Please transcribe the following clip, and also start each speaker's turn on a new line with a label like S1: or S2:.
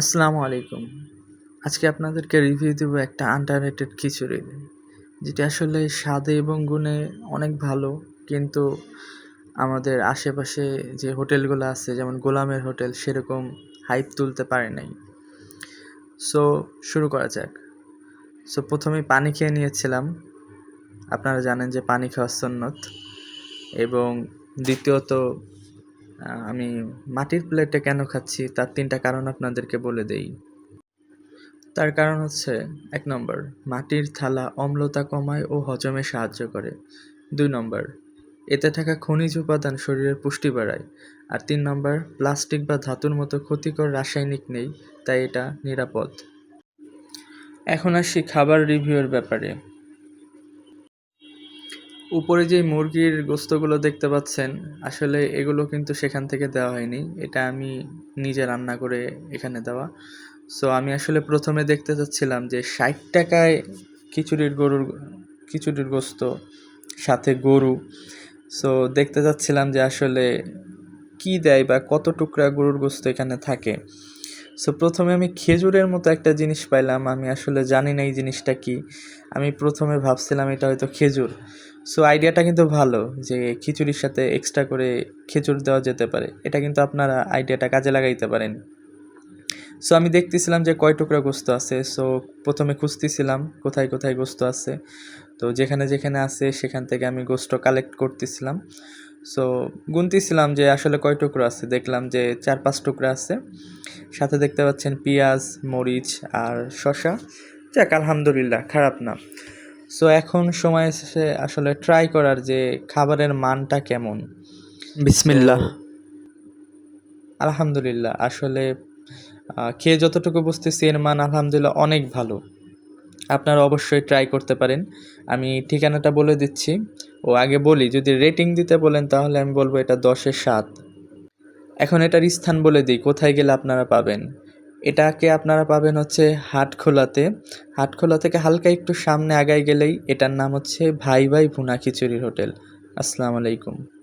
S1: আসসালামু আলাইকুম। আজকে আপনাদেরকে রিভিউ দেবো একটা আন্ডাররেটেড খিচুড়ি যেটা আসলে স্বাদে এবং গুণে অনেক ভালো, কিন্তু আমাদের আশেপাশে যে হোটেলগুলো আছে, যেমন গোলামের হোটেল, সেরকম হাইপ তুলতে পারে নাই। সো শুরু করা যাক। সো প্রথমে পানি খেয়ে নিয়েছিলাম। আপনারা জানেন যে পানি খাওয়া সন্ন্যত এবং দ্বিতীয়ত আমি মাটির প্লেটে কেন খাচ্ছি? তার তিনটা কারণ আপনাদেরকে বলে দেই। তার কারণ হচ্ছে, এক নম্বর, মাটির থালা অম্লতা কমায় ও হজমে সাহায্য করে। দুই নম্বর, এতে থাকা খনিজ উপাদান শরীরের পুষ্টি বাড়ায়। আর তিন নম্বর, প্লাস্টিক বা ধাতুর মতো ক্ষতিকর রাসায়নিক নেই, তাই এটা নিরাপদ। এখন আসি খাবার রিভিউয়ের ব্যাপারে। উপরে যে মুরগির গোস্তগুলো দেখতে পাচ্ছেন, আসলে এগুলো কিন্তু সেখান থেকে দেওয়া হয়নি। এটা আমি নিজে রান্না করে এখানে দেওয়া। সো আমি আসলে প্রথমে দেখতে চাচ্ছিলাম যে ষাট টাকায় খিচুড়ির গরুর, খিচুড়ির গোস্ত, সাথে গরু। সো দেখতে চাচ্ছিলাম যে আসলে কি দেয় বা কত টুকরা গরুর গোস্ত এখানে থাকে। সো প্রথমে আমি খেজুরের মতো একটা জিনিস পাইলাম। আমি আসলে জানি না এই জিনিসটা কি। আমি প্রথমে ভাবছিলাম এটা হয়তো খেজুর। সো আইডিয়াটা কিন্তু ভালো যে খিচুড়ির সাথে এক্সট্রা করে খেজুর দেওয়া যেতে পারে। এটা কিন্তু আপনারা আইডিয়াটা কাজে লাগাইতে পারেন। সো আমি দেখতেছিলাম যে কয় টুকরা গোস্ত আছে। সো প্রথমে খুঁজতেছিলাম কোথায় কোথায় গোস্ত আছে। তো যেখানে যেখানে আছে, সেখান থেকে আমি গোস্ত কালেক্ট করতেছিলাম। সো গুনতেছিলাম যে আসলে কয় টুকরো আছে। দেখলাম যে চার পাঁচ টুকরা আছে। সাথে দেখতে পাচ্ছেন পেঁয়াজ মরিচ আর শসা। যাক আলহামদুলিল্লাহ খারাপ না। সো এখন সময় এসেছে আসলে ট্রাই করার যে খাবারের মানটা কেমন। বিসমিল্লাহ। আলহামদুলিল্লাহ আসলে খেয়ে যতটুকু বুঝতেছি এর মান আলহামদুলিল্লাহ অনেক ভালো। আপনারা অবশ্যই ট্রাই করতে পারেন। আমি ঠিকানাটা বলে দিচ্ছি। ও আগে বলি যদি রেটিং দিতে বলেন তাহলে আমি বলব এটা দশে সাত। এখন এটার স্থান বলে দিই, কোথায় গেলে আপনারা পাবেন? এটাকে আপনারা পাবেন হচ্ছে হাটখোলাতে। হাটখোলা থেকে হালকা একটু সামনে আগায় গেলেই এটার নাম হচ্ছে ভাই ভাই ভুনা খিচুড়ির হোটেল। আসসালামু আলাইকুম।